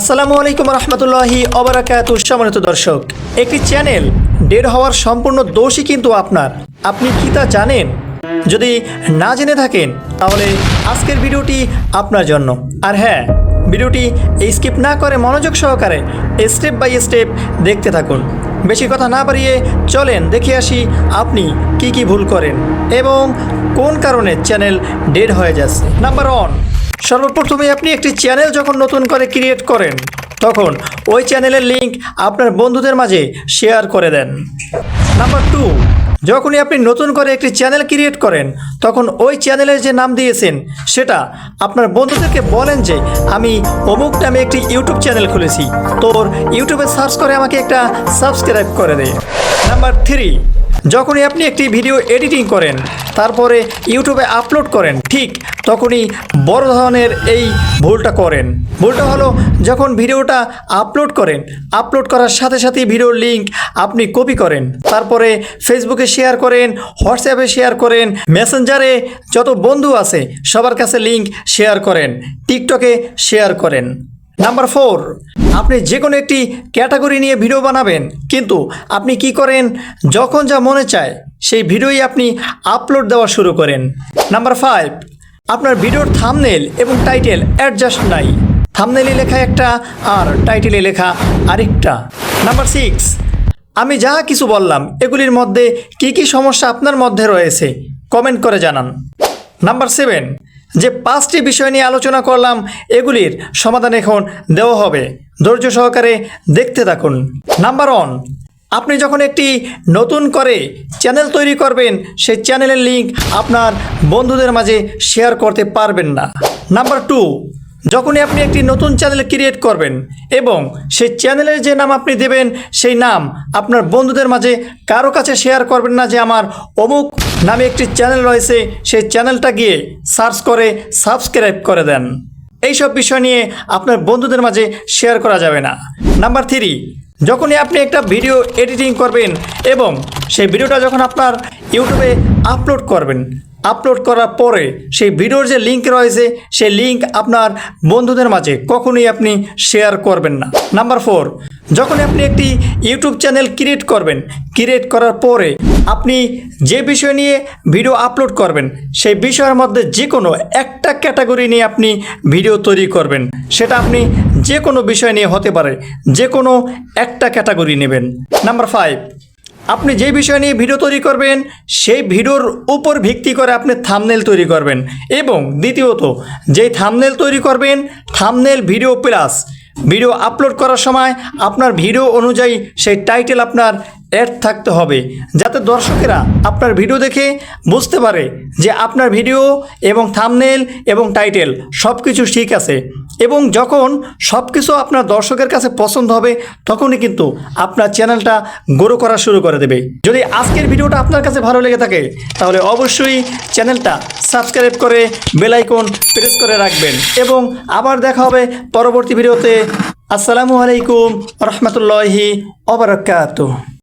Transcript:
আসসালামু আলাইকুম রহমতুল্লাহি অবরাকাত সম্মানিত দর্শক, একটি চ্যানেল ডেড হওয়ার সম্পূর্ণ দোষই কিন্তু আপনার। আপনি কি তা জানেন? যদি না জেনে থাকেন, তাহলে আজকের ভিডিওটি আপনার জন্য। আর হ্যাঁ ভিডিওটি স্কিপ না করে মনোযোগ সহকারে স্টেপ বাই স্টেপ দেখতে থাকুন। বেশি কথা না বাড়িয়ে চলেন, দেখে আসি আপনি কি কি ভুল করেন এবং কোন কারণে চ্যানেল ডেড হয়ে যাচ্ছে। নাম্বার ওয়ান সর্বপ্রথমে আপনি একটি চ্যানেল যখন নতুন করে ক্রিয়েট করেন, তখন ওই চ্যানেলের লিংক আপনার বন্ধুদের মাঝে শেয়ার করে দেন। নাম্বার টু যখনই আপনি নতুন করে একটি চ্যানেল ক্রিয়েট করেন, তখন ওই চ্যানেলের যে নাম দিয়েছেন, সেটা আপনার বন্ধুদেরকে বলেন যে, আমি অমুক নামে একটি ইউটিউব চ্যানেল খুলেছি। তোর ইউটিউবে সার্চ করে আমাকে একটা সাবস্ক্রাইব করে দে। নাম্বার থ্রি যখনই আপনি একটি ভিডিও এডিটিং করেন, তারপরে ইউটিউবে আপলোড করেন, ঠিক তখনই বড় ধরনের এই ভুলটা করেন। ভুলটা হলো যখন ভিডিওটা আপলোড করেন, আপলোড করার সাথে সাথে ভিডিওর লিঙ্ক আপনি কপি করেন। তারপরে ফেসবুকে শেয়ার করেন, হোয়াটসঅ্যাপে শেয়ার করেন, মেসেঞ্জারে যত বন্ধু আছে, সবার কাছে লিঙ্ক শেয়ার করেন, টিকটকে শেয়ার করেন। নাম্বার ফোর, আপনি যে কোনো একটি ক্যাটাগরি নিয়ে ভিডিও বানাবেন, কিন্তু আপনি কি করেন? যখন যা মনে চায়, সেই ভিডিওই আপনি আপলোড দেওয়া শুরু করেন। নাম্বার ফাইভ আপনার ভিডিওর থামনেল এবং টাইটেল অ্যাডজাস্ট নাই। থামনেলে লেখা একটা আর টাইটেলে লেখা আরেকটা। নাম্বার সিক্স আমি যা কিছু বললাম, এগুলির মধ্যে কি কি সমস্যা আপনার মধ্যে রয়েছে কমেন্ট করে জানান। নাম্বার সেভেন যে পাঁচটি বিষয় নিয়ে আলোচনা করলাম, এগুলির সমাধান এখন দেওয়া হবে। ধৈর্য সহকারে দেখতে থাকুন। নাম্বার ওয়ান আপনি যখন একটি নতুন করে চ্যানেল তৈরি করবেন, সেই চ্যানেলের লিঙ্ক আপনার বন্ধুদের মাঝে শেয়ার করতে পারবেন না। নাম্বার টু, যখনই আপনি একটি নতুন চ্যানেল ক্রিয়েট করবেন এবং সেই চ্যানেলের যে নাম আপনি দেবেন, সেই নাম আপনার বন্ধুদের মাঝে কারও কাছে শেয়ার করবেন না যে আমার অমুক নামে একটি চ্যানেল রয়েছে, সেই চ্যানেলটা গিয়ে সার্চ করে সাবস্ক্রাইব করে দেন। এইসব বিষয় নিয়ে আপনার বন্ধুদের মাঝে শেয়ার করা যাবে না। নাম্বার থ্রি যখনই আপনি একটা ভিডিও এডিটিং করবেন এবং সেই ভিডিওটা যখন আপনার ইউটিউবে আপলোড করবেন আপলোড করার পরে সেই ভিডিওর যে লিঙ্ক রয়েছে, সেই লিঙ্ক আপনার বন্ধুদের মাঝে কখনোই আপনি শেয়ার করবেন না। নাম্বার ফোর যখন আপনি একটি ইউটিউব চ্যানেল ক্রিয়েট করবেন ক্রিয়েট করার পরে আপনি যে বিষয় নিয়ে ভিডিও আপলোড করবেন, সেই বিষয়ের মধ্যে যে কোনো একটা ক্যাটাগরি নিয়ে আপনি ভিডিও তৈরি করবেন। সেটা আপনি যে কোনো বিষয় নিয়ে হতে পারে যে কোনো একটা ক্যাটাগরি নেবেন। নাম্বার ফাইভ আপনি যে বিষয় নিয়ে ভিডিও তৈরি করবেন, সেই ভিডিওর উপর ভিত্তি করে আপনি থামনেল তৈরি করবেন। এবং দ্বিতীয়ত, যেই থামনেল তৈরি করবেন thumbnail video plus video upload করার সময় আপনার ভিডিও অনুযায়ী সেই টাইটেল আপনার অ্যাড থাকতে হবে, যাতে দর্শকেরা আপনার ভিডিও দেখে বুঝতে পারে যে আপনার ভিডিও এবং থামনেল এবং টাইটেল সব কিছু ঠিক আছে। এবং যখন সব কিছু আপনার দর্শকের কাছে পছন্দ হবে, তখনই কিন্তু আপনার চ্যানেলটা গ্রো করা শুরু করে দেবে। যদি আজকের ভিডিওটা আপনার কাছে ভালো লেগে থাকে, তাহলে অবশ্যই চ্যানেলটা সাবস্ক্রাইব করে বেল আইকন প্রেস করে রাখবেন। এবং আবার দেখা হবে পরবর্তী ভিডিওতে। আসসালামু আলাইকুম রহমতুল্লাহি অবরাকাত